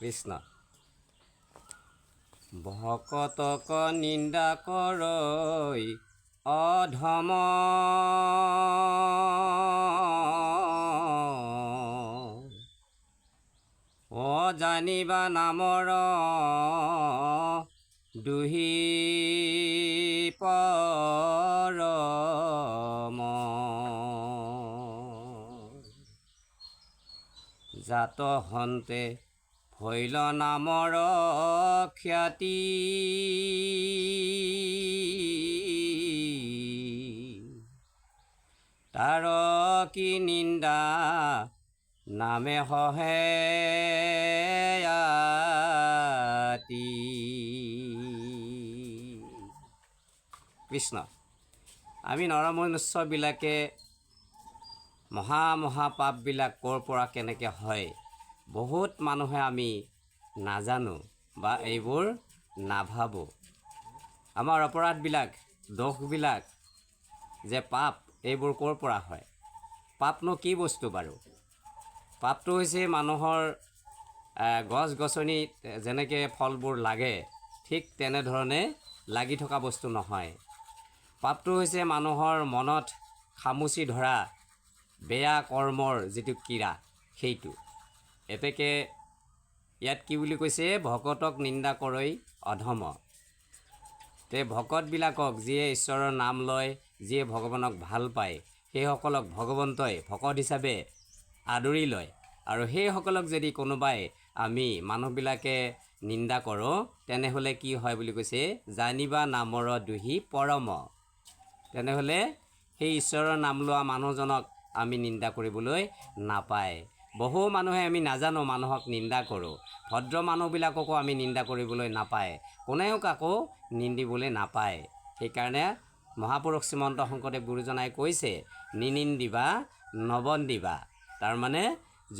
কৃষ্ণ। ভকতক নিন্দা কৰৈ অধম। অজানিবা নামৰ দুহি পৰম জাত হন্তে ভৈল নামৰ খ্যাতি। তাৰ কি নিন্দা? নামে সহে কৃষ্ণ, আমি নৰমনুষ্যবিলাকে মহা মহা পাপবিলাক ক'ৰ পৰা কেনেকৈ হয়? বহুত মানুহে আমি নাজানো বা এইবোৰ নাভাবোঁ। আমাৰ অপৰাধবিলাক, দোষবিলাক যে পাপ, এইবোৰ ক'ৰ পৰা হয়? পাপনো কি বস্তু বাৰু? পাপটো হৈছে মানুহৰ গছ গছনিত যেনেকৈ ফলবোৰ লাগে, ঠিক তেনেধৰণে লাগি থকা বস্তু নহয়। পাপটো হৈছে মানুহৰ মনত খামুচি ধৰা, বেয়া কৰ্মৰ যিটো কীৰা সেইটো। এতেকে ইয়াত কি বুলি কৈছে? ভকতক নিন্দা কৰৈ অধম। তে ভকতবিলাকক যিয়ে ঈশ্বৰৰ নাম লয় যিয়ে ভগৱানক ভাল পায় সেইসকলক ভগৱন্তই ভকত হিচাপে আদৰি লয়। আৰু সেইসকলক যদি কোনোবাই আমি মানুহবিলাকে নিন্দা কৰোঁ তেনেহ'লে কি হয় বুলি কৈছে? জানিবা নামৰ দুহি পৰম। তেনেহ'লে সেই ঈশ্বৰৰ নাম লোৱা মানুহজনক আমি নিন্দা কৰিবলৈ নাপায়। বহু মানুহে আমি নাজানো মানুহক নিন্দা কৰোঁ। ভদ্ৰ মানুহবিলাককো আমি নিন্দা কৰিবলৈ নাপায়। কোনেও কাকো নিন্দিবলৈ নাপায়। সেইকাৰণে মহাপুৰুষ শ্ৰীমন্ত শংকৰদেৱ গুৰুজনাই কৈছে, নিনিন্দিবা, নবন্দিবা। তাৰমানে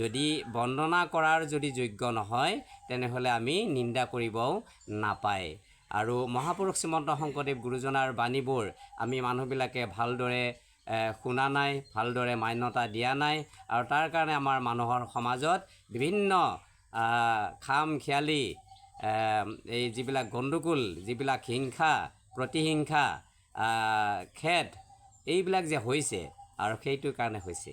যদি বন্দনা কৰাৰ যদি যোগ্য নহয়, তেনেহ'লে আমি নিন্দা কৰিবও নাপায়। আৰু মহাপুৰুষ শ্ৰীমন্ত শংকৰদেৱ গুৰুজনাৰ বাণীবোৰ আমি মানুহবিলাকে ভালদৰে শুনা নাই, ভালদৰে মান্যতা দিয়া নাই আৰু তাৰ কাৰণে আমাৰ মানুহৰ সমাজত বিভিন্ন খাম খিয়ালি এই যিবিলাক গণ্ডগোল, যিবিলাক হিংসা, প্ৰতিহিংসা খেদ, এইবিলাক যে হৈছে আৰু সেইটোৰ কাৰণে হৈছে।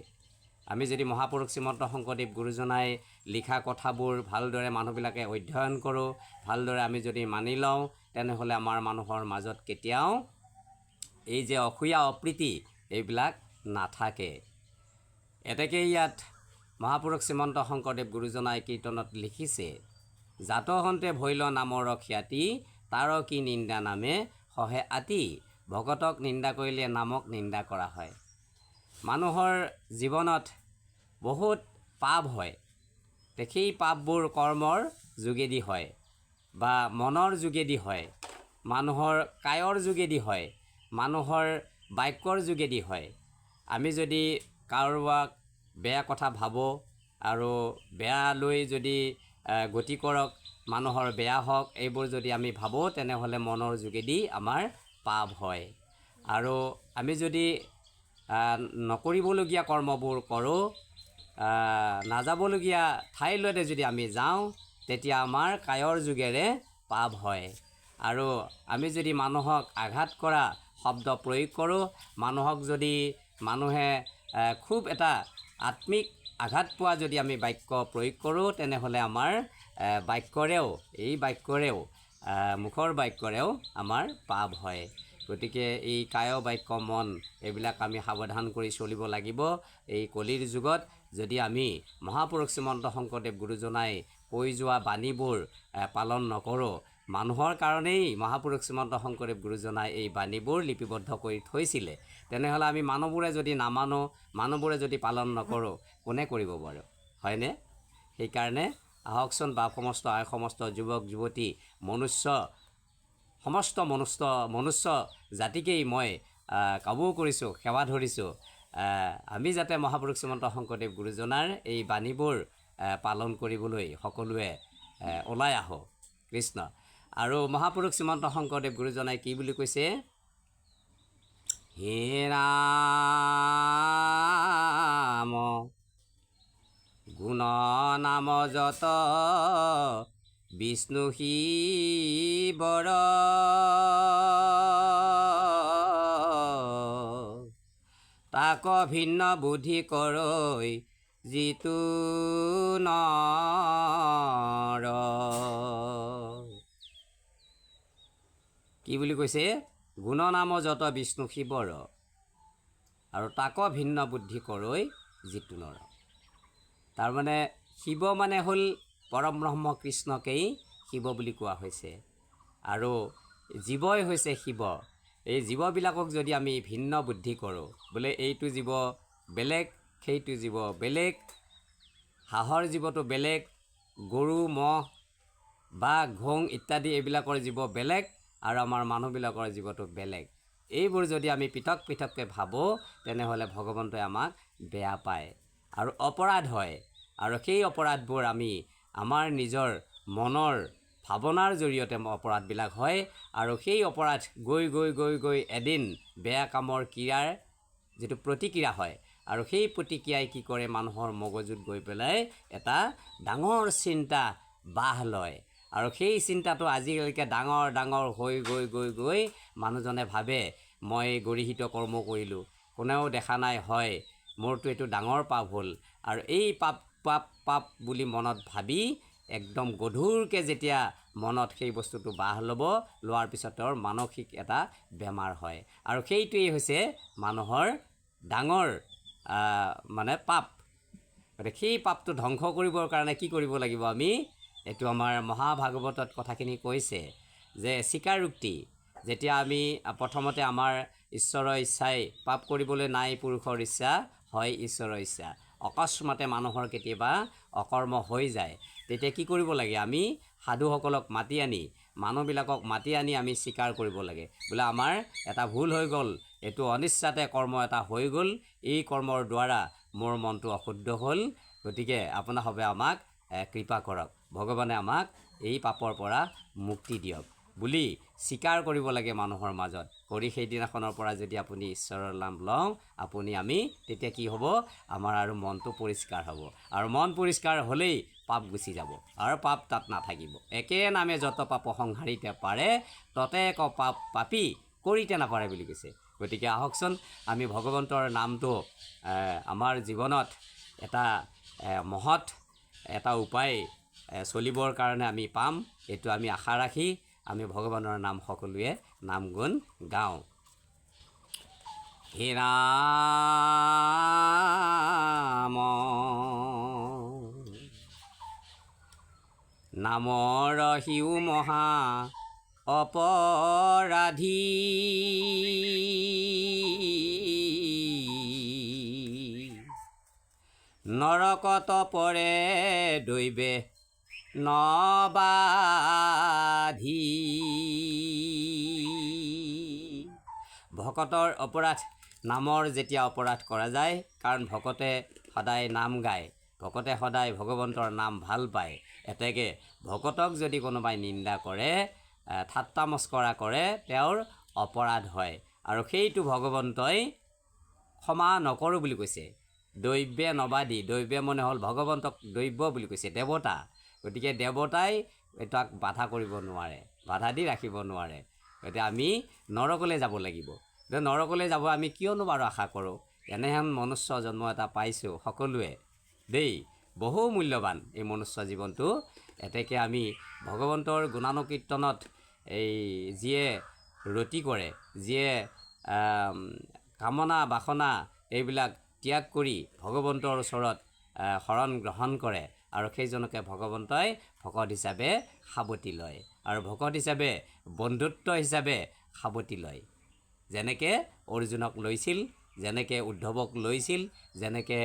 আমি যদি মহাপুৰুষ শ্ৰীমন্ত শংকৰদেৱ গুৰুজনাই লিখা কথাবোৰ ভালদৰে মানুহবিলাকে অধ্যয়ন কৰোঁ, ভালদৰে আমি যদি মানি লওঁ, তেনেহ'লে আমাৰ মানুহৰ মাজত কেতিয়াও এই যে অসূয়া, অপ্ৰীতি এইবিলাক নাথাকে। এতেকে ইয়াত মহাপুৰুষ শ্ৰীমন্ত শংকৰদেৱ গুৰুজনাই কীৰ্তনত লিখিছে, জাতহন্তে ভৈল নামৰ খ্যাতি তাৰ কি নিন্দা নামে সহে আতি, ভকতক নিন্দা কৰিলে নামক নিন্দা কৰা হয়। মানুহৰ জীৱনত বহুত পাপ হয় সেই পাপবোৰ কৰ্মৰ যোগেদি হয় বা মনৰ যোগেদি হয়, মানুহৰ কায়ৰ যোগেদি হয়, মানুহৰ বাক্যৰ যোগেদি হয়। আমি যদি কাৰোবাক বেয়া কথা ভাবোঁ আৰু বেয়ালৈ যদি গতি কৰক মানুহৰ বেয়া হওক এইবোৰ যদি আমি ভাবোঁ তেনেহ'লে মনৰ যোগেদি আমাৰ পাপ হয়। আৰু আমি যদি নকৰিবলগীয়া কৰ্মবোৰ কৰোঁ নাযাবলগীয়া ঠাইলৈতে যদি আমি যাওঁ তেতিয়া আমাৰ কায়ৰ যোগেৰে পাপ হয়। আৰু আমি যদি মানুহক আঘাত কৰা শব্দ প্ৰয়োগ কৰোঁ। মানুহক যদি মানুহে খুব এটা আত্মিক আঘাত পোৱা যদি আমি বাক্য প্ৰয়োগ কৰোঁ, তেনেহ'লে আমাৰ বাক্যৰেও, এই বাক্যৰেও মুখৰ বাক্যৰেও আমাৰ পাপ হয়। গতিকে এই কায় বাক্য, মন, এইবিলাক আমি সাৱধান কৰি চলিব লাগিব। এই কলিৰ যুগত যদি আমি মহাপুৰুষ শ্ৰীমন্ত শংকৰদেৱ গুৰুজনাই কৈ যোৱা বাণীবোৰ পালন নকৰোঁ মানুহৰ কাৰণেই মহাপুৰুষ শ্ৰীমন্ত শংকৰদেৱ গুৰুজনাই এই বাণীবোৰ লিপিবদ্ধ কৰি থৈছিলে। তেনেহ'লে আমি মানুহবোৰে যদি নামানো মানুহবোৰে যদি পালন নকৰোঁ কোনে কৰিব বাৰু? হয়নে? সেইকাৰণে আহকচোন বা সমস্ত আই সমস্ত যুৱক যুৱতী মনুষ্য সমস্ত মনুষ্য মনুষ্য জাতিকেই মই কাবু কৰিছোঁ সেৱা ধৰিছোঁ। আমি যাতে মহাপুৰুষ শ্ৰীমন্ত শংকৰদেৱ গুৰুজনাৰ এই বাণীবোৰ পালন কৰিবলৈ সকলোৱে ওলাই আহোঁ কৃষ্ণ। আৰু মহাপুৰুষ শ্ৰীমন্ত শংকৰদেৱ গুৰুজনাই কি বুলি কৈছে? হে ৰাম গুণ নাম যত বিষ্ণু শিৱৰ। তাক ভিন্ন বুদ্ধি কৰৈ যিটো নৰ। কি বুলি কৈছে? গুণনাম যত বিষ্ণু শিৱৰ। আৰু তাক ভিন্ন বুদ্ধি কৰৈ নৰ। তাৰমানে শিৱ মানে হ'ল পৰম ব্ৰহ্ম কৃষ্ণকেই শিৱ বুলি কোৱা হৈছে। আৰু জীৱই হৈছে শিৱ। এই জীৱবিলাকক যদি আমি ভিন্ন বুদ্ধি কৰোঁ বোলে এইটো জীৱ বেলেগ সেইটো জীৱ বেলেগ হাঁহৰ জীৱটো বেলেগ গৰু ম'হ বাঘ ঘোং ইত্যাদি এইবিলাকৰ জীৱ বেলেগ আৰু আমাৰ মানুহবিলাকৰ জীৱটো বেলেগ। এইবোৰ যদি আমি পৃথক পৃথককৈ ভাবোঁ তেনেহ'লে ভগৱন্তই আমাক বেয়া পায়। আৰু অপৰাধ হয়। আৰু সেই অপৰাধবোৰ আমি আমাৰ নিজৰ মনৰ ভাৱনাৰ জৰিয়তে অপৰাধবিলাক হয়। আৰু সেই অপৰাধ গৈ গৈ গৈ গৈ এদিন বেয়া কামৰ ক্ৰিয়াৰ যিটো প্ৰতিক্ৰিয়া হয় আৰু সেই প্ৰতিক্ৰিয়াই কি কৰে? মানুহৰ মগজুত গৈ পেলাই এটা ডাঙৰ চিন্তা বাহ লয়। আৰু সেই চিন্তাটো আজিলৈকে ডাঙৰ ডাঙৰ হৈ গৈ গৈ গৈ মানুহজনে ভাবে মই গৰিহিত কৰ্ম কৰিলোঁ। কোনেও দেখা নাই হয় মোৰতো এইটো ডাঙৰ পাপ হ'ল। আৰু এই পাপ পাপ পাপ বুলি মনত ভাবি একদম গধুৰকৈ যেতিয়া মনত সেই বস্তুটো বাহ ল'ব লোৱাৰ পিছত তেওঁৰ মানসিক এটা বেমাৰ হয়। আৰু সেইটোৱেই হৈছে মানুহৰ ডাঙৰ মানে পাপ। গতিকে সেই পাপটো ধ্বংস কৰিবৰ কাৰণে কি কৰিব লাগিব আমি? এইটো আমাৰ মহাভাগৱতত কথাখিনি কৈছে যে স্বীকাৰোক্তি, যেতিয়া আমি প্ৰথমতে আমাৰ ঈশ্বৰৰ ইচ্ছাই পাপ কৰিবলৈ নাই, পুৰুষৰ ইচ্ছা হয় ঈশ্বৰৰ ইচ্ছা। অকস্মাতে মানুহৰ কেতিয়াবা অকৰ্ম হৈ যায়। তেতিয়া কি কৰিব লাগে? আমি সাধুসকলক মাতি আনি, মানুহবিলাকক মাতি আনি আমি স্বীকাৰ কৰিব লাগে। বোলে, আমাৰ এটা ভুল হৈ গ'ল। এইটো অনিচ্ছাতে কৰ্ম এটা হৈ গ'ল। এই কৰ্মৰ দ্বাৰা মোৰ মনটো অশুদ্ধ হ'ল। গতিকে আপোনাসৱে আমাক কৃপা কৰক। ভগৱানে আমাক এই পাপৰ পৰা মুক্তি দিয়ক। বুলি স্বীকাৰ কৰিব লাগে মানুহৰ মাজত। কৰি সেইদিনাখনৰ পৰা যদি আপুনি ঈশ্বৰৰ নাম লওঁ আপুনি আমি তেতিয়া কি হ'ব? আমাৰ আৰু মনটো পৰিষ্কাৰ হ'ব। আৰু মন পৰিষ্কাৰ হ'লেই পাপ গুচি যাব। আৰু পাপ তাত নাথাকিব। একে নামে যত পাপ সংহাৰিতে পাৰে ততে এক পাপ পাপী কৰিতে নাপাৰে বুলি কৈছে। গতিকে আহকচোন আমি ভগৱন্তৰ নামটো আমাৰ জীৱনত এটা মহৎ এটা উপায় চলিবৰ কাৰণে আমি পাম। এইটো আমি আশা ৰাখি আমি ভগৱানৰ নাম সকলোৱে নাম গুণ গাওঁ। হে ৰাম। নামৰ শিও মহা অপৰাধী। নৰকত পৰে দৈৱে নবাধি। ভকতৰ অপৰাধ নামৰ যেতিয়া অপৰাধ কৰা যায় কাৰণ ভকতে সদায় নাম গায় ভকতে সদায় ভগৱন্তৰ নাম ভাল পায় এতেকে ভকতক যদি কোনোবাই নিন্দা কৰে ঠাট্টা মস্কৰা কৰে তেওঁৰ অপৰাধ হয়। আৰু সেইটো ভগৱন্তই ক্ষমা নকৰোঁ বুলি কৈছে। দৈব্যে নবাদী দৈব্য মানে হ'ল ভগৱন্তক দৈব্য বুলি কৈছে দেৱতা। গতিকে দেৱতাই তাক বাধা কৰিব নোৱাৰে বাধা দি ৰাখিব নোৱাৰে। গতিকে আমি নৰকলৈ যাব লাগিব। নৰকলৈ যাব আমি কিয়নো বাৰু আশা কৰোঁ? এনেহেন মনুষ্য জন্ম এটা পাইছোঁ সকলোৱে। দেই বহু মূল্যৱান এই মনুষ্য জীৱনটো। এতেকে আমি ভগৱন্তৰ গুণানুকীৰ্তনত এই যিয়ে ৰতি কৰে যিয়ে কামনা বাসনা এইবিলাক ত্যাগ কৰি ভগৱন্তৰ ওচৰত শৰণ গ্ৰহণ কৰে আৰু সেইজনকে ভগৱন্তই ভকত হিচাপে সাৱটি লয় আৰু ভকত হিচাপে বন্ধুত্ব হিচাপে সাৱটি লয়। যেনেকৈ অৰ্জুনক লৈছিল যেনেকৈ উদ্ধৱক লৈছিল যেনেকৈ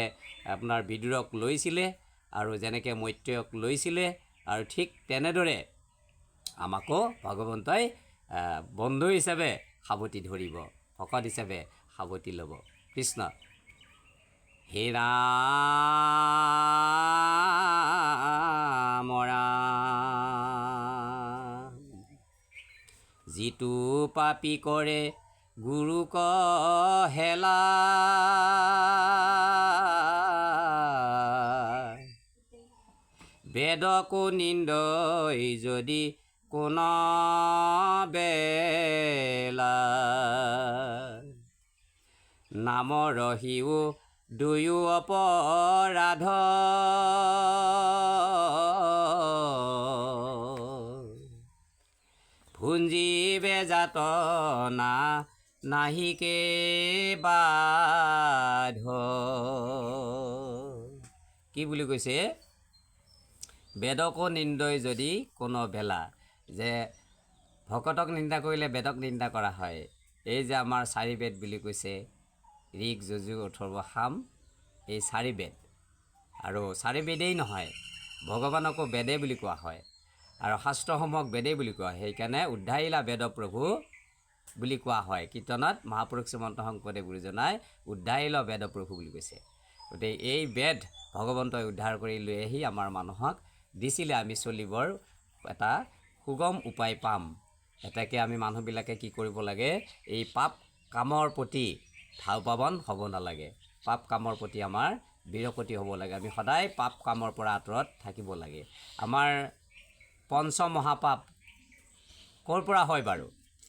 আপোনাৰ বিদুৰক লৈছিলে আৰু যেনেকৈ মৈত্ৰেয়ক লৈছিলে আৰু ঠিক তেনেদৰে আমাকো ভগৱন্তই বন্ধু হিচাপে সাৱটি ধৰিব ভকত হিচাপে সাৱটি ল'ব। কৃষ্ণ হে ৰাম যিটো পাপী কৰে গুৰুক হেলা। বেদকো নিন্দই যদি কোন বেলা। নামৰ ৰহিও দুয়ো অপৰাধ। ভুঞ্জীবে যাতনা নাহিকে বাধ কি বুলি কৈছে? বেদকো নিন্দই যদি কোনো বেলা যে ভকতক নিন্দা কৰিলে বেদক নিন্দা কৰা হয়। এই যে আমাৰ চাৰি বেদ বুলি কৈছে। ঋক যজু অথৰ্ব সাম এই চাৰি বেদ। আৰু চাৰি বেদেই নহয় ভগৱানকো বেদে বুলি কোৱা হয়। আৰু শাস্ত্ৰসমূহক বেদেই বুলি কোৱা হয়। সেইকাৰণে উদ্ধাৰিলা বেদ প্ৰভু বুলি কোৱা হয়। কীৰ্তনত মহাপুৰুষ শ্ৰীমন্ত শংকৰদেৱ গুৰুজনাই উদ্ধাৰিল বেদ প্ৰভু বুলি কৈছে। গতিকে এই বেদ ভগৱন্তই উদ্ধাৰ কৰি লৈ আহি আমাৰ মানুহক দিছিলে আমি চলিবৰ এটা সুগম উপায় পাম। এটাকে আমি মানুহবিলাকে কি কৰিব লাগে এই পাপ কামৰ প্ৰতি ধাও পাবন হ'ব নালাগে। পাপ কামৰ প্ৰতি আমাৰ বিৰকতি হ'ব লাগে। আমি সদায় পাপ কামৰ পৰা আঁতৰত থাকিব লাগে। আমাৰ পঞ্চ মহাপাপ ক'ৰ পৰা হয় বাৰু?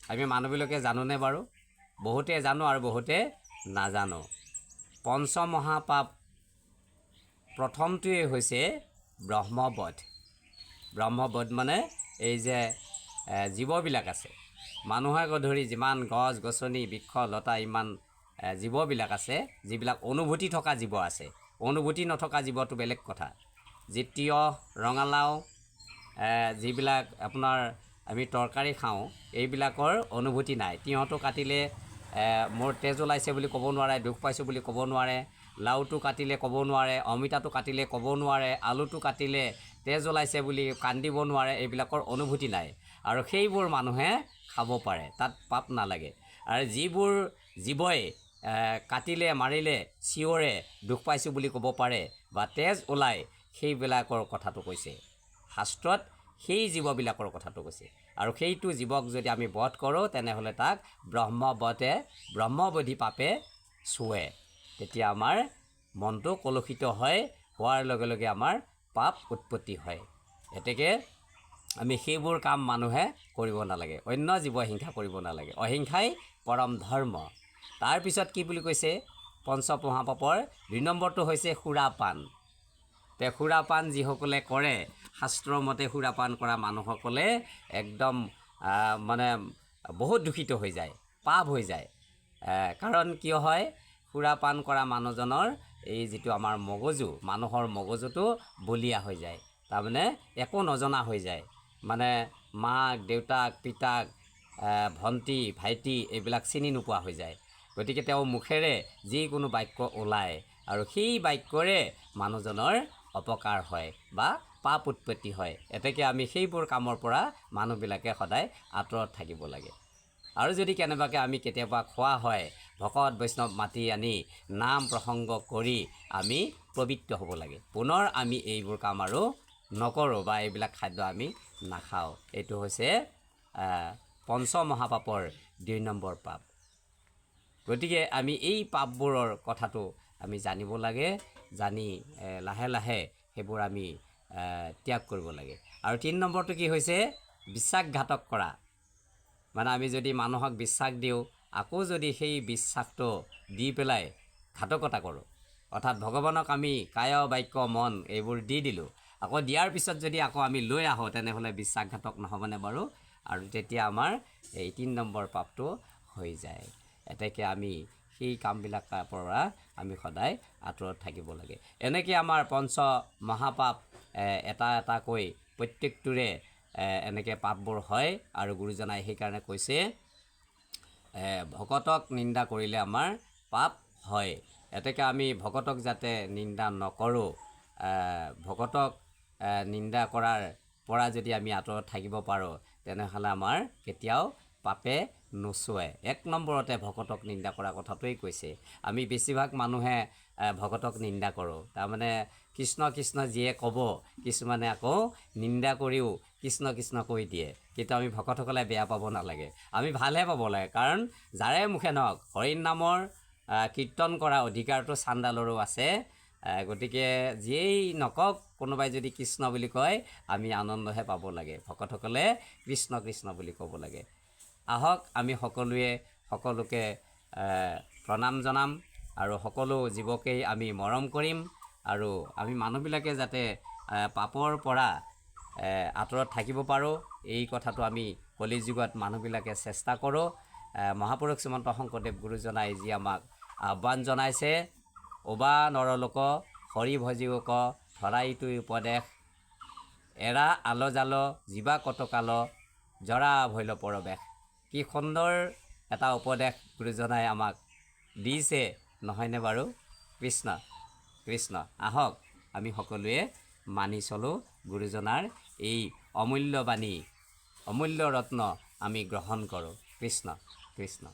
আমি মানুহবিলাকে জানোনে বাৰু? বহুতে জানো আৰু বহুতে নাজানো। পঞ্চ মহাপাপ প্ৰথমটোৱেই হৈছে ব্ৰহ্মবধ। ব্ৰহ্মবধ মানে এই যে জীৱবিলাক আছে। মানুহকে ধৰি যিমান গছ গছনি বৃক্ষ লতা ইমান জীৱবিলাক আছে যিবিলাক অনুভূতি থকা জীৱ আছে। অনুভূতি নথকা জীৱটো বেলেগ কথা। যি তিয়ঁহ ৰঙালাও যিবিলাক আপোনাৰ আমি তৰকাৰী খাওঁ এইবিলাকৰ অনুভূতি নাই। তিয়ঁহটো কাটিলে মোৰ তেজ ওলাইছে বুলি ক'ব নোৱাৰে দুখ পাইছোঁ বুলি ক'ব নোৱাৰে। লাওটো কাটিলে ক'ব নোৱাৰে অমিতাটো কাটিলে ক'ব নোৱাৰে আলুটো কাটিলে তেজ ওলাইছে বুলি কান্দিব নোৱাৰে এইবিলাকৰ অনুভূতি নাই। আৰু সেইবোৰ মানুহে খাব পাৰে তাত পাপ নালাগে। আৰু যিবোৰ জীৱই কাটিলে মাৰিলে চিঞৰে দুখ পাইছোঁ বুলি ক'ব পাৰে বা তেজ ওলায় সেইবিলাকৰ কথাটো কৈছে। শাস্ত্ৰত সেই জীৱবিলাকৰ কথাটো কৈছে। আৰু সেইটো জীৱক যদি আমি বধ কৰোঁ তেনেহ'লে তাক ব্ৰহ্মবধে ব্ৰহ্মবধি পাপে চুৱে। তেতিয়া আমাৰ মনটো কলুষিত হয় হোৱাৰ লগে লগে আমাৰ পাপ উৎপত্তি হয়। গতিকে আমি সেইবোৰ কাম মানুহে কৰিব নালাগে। অন্য জীৱ হিংসা কৰিব নালাগে। অহিংসাই পৰম ধৰ্ম। তাৰপিছত কি বুলি কৈছে? পঞ্চ মহাপাপৰ দুই নম্বৰটো হৈছে সুৰাপান। তে সুৰাপান যিসকলে কৰে শাস্ত্ৰৰ মতে সুৰাপান কৰা মানুহসকলে একদম মানে বহুত দূষিত হৈ যায় পাপ হৈ যায়। কাৰণ কিয় হয়? সুৰাপান কৰা মানুহজনৰ এই যিটো আমাৰ মগজু মানুহৰ মগজুটো বলিয়া হৈ যায় তাৰমানে একো নজনা হৈ যায়। মানে মাক দেউতাক পিতাক ভণ্টি ভাইটি এইবিলাক চিনি নোপোৱা হৈ যায়। গতিকে তেওঁ মুখেৰে যিকোনো বাক্য ওলায় আৰু সেই বাক্যৰে মানুহজনৰ অপকাৰ হয় বা পাপ উৎপত্তি হয়। এতেকে আমি সেইবোৰ কামৰ পৰা মানুহবিলাকে সদায় আঁতৰত থাকিব লাগে। আৰু যদি কেনেবাকৈ আমি কেতিয়াবা খোৱা হয় ভকত বৈষ্ণৱ মাতি আনি নাম প্ৰসংগ কৰি আমি পবিত্ৰ হ'ব লাগে। পুনৰ আমি এইবোৰ কাম আৰু নকৰোঁ বা এইবিলাক খাদ্য আমি নাখাওঁ। এইটো হৈছে আহ, পঞ্চ মহাপাপৰ দুই নম্বৰ পাপ। গতিকে আমি এই পাপবোৰৰ কথাটো আমি জানিব লাগে জানি লাহে লাহে সেইবোৰ আমি ত্যাগ কৰিব লাগে। আৰু তিনি নম্বৰটো কি হৈছে? বিশ্বাসঘাতক কৰা। মানে আমি যদি মানুহক বিশ্বাস দিওঁ আকৌ যদি সেই বিশ্বাসটো দি পেলাই ঘাতকতা কৰোঁ। অৰ্থাৎ ভগৱানক আমি কায় বাক্য মন এইবোৰ দি দিলোঁ। আকৌ দিয়াৰ পিছত যদি আকৌ আমি লৈ আহোঁ তেনেহ'লে বিশ্বাসঘাতক নহ'বনে বাৰু? আৰু তেতিয়া আমাৰ এই তিনি নম্বৰ পাপটো হৈ যায়। এতেকে আমি সেই কামবিলাকৰ পৰা আমি সদায় আঁতৰত থাকিব লাগে। এনেকৈ আমাৰ পঞ্চ মহাপাপ এটা এটাকৈ প্ৰত্যেকটোৰে এনেকৈ পাপবোৰ হয় আৰু গুৰুজনাই সেইকাৰণে কৈছে ভকতক নিন্দা কৰিলে আমাৰ পাপ হয়। এতেকে আমি ভকতক যাতে নিন্দা নকৰোঁ ভকতক নিন্দা কৰাৰ পৰা যদি আমি আঁতৰত থাকিব পাৰোঁ তেনেহ'লে আমাৰ কেতিয়াও পাপে নোচোৱে। এক নম্বৰতে ভকতক নিন্দা কৰা কথাটোৱেই কৈছে। আমি বেছিভাগ মানুহে ভকতক নিন্দা কৰোঁ। তাৰমানে কৃষ্ণ কৃষ্ণ যিয়ে ক'ব, কিছুমানে আকৌ নিন্দা কৰিও কৃষ্ণ কৃষ্ণ কৈ দিয়ে। কিন্তু আমি ভকতসকলে বেয়া পাব নালাগে। আমি ভালহে পাব লাগে। কাৰণ যাৰে মুখে নহওক, হৰিণ নামৰ কীৰ্তন কৰা অধিকাৰটো চাণ্ডালৰো আছে। গতিকে যিয়েই নকওক, কোনোবাই যদি কৃষ্ণ বুলি কয়, আমি আনন্দহে পাব লাগে। ভকতসকলে কৃষ্ণ কৃষ্ণ বুলি ক'ব লাগে। আহক, আমি সকলোৱে, সকলোকে প্ৰণাম জনাম আৰু সকলো জীৱকেই আমি মৰম কৰিম আৰু আমি মানুহবিলাকে যাতে পাপৰ পৰা আঁতৰত থাকিব পাৰোঁ, এই কথাটো আমি কলিযুগত মানুহবিলাকে চেষ্টা কৰোঁ। মহাপুৰুষ শ্ৰীমন্ত শংকৰদেৱ গুৰুজনাই যি আমাক আহ্বান জনাইছে, অবা নৰলোক, হৰি ভজিওক ধৰাইটো উপদেশ, এৰা আল জাল জীৱা কটকাল, জৰা ভৈল পৰৱেশ কি সুন্দৰ এটা উপদেশ গুৰুজনাই আমাক দিছে, নহয়নে বাৰু? কৃষ্ণ কৃষ্ণ, আহক, আমি সকলোৱে মানি চলোঁ গুৰুজনাৰ এই অমূল্য বাণী অমূল্য ৰত্ন আমি গ্ৰহণ কৰোঁ। কৃষ্ণ কৃষ্ণ।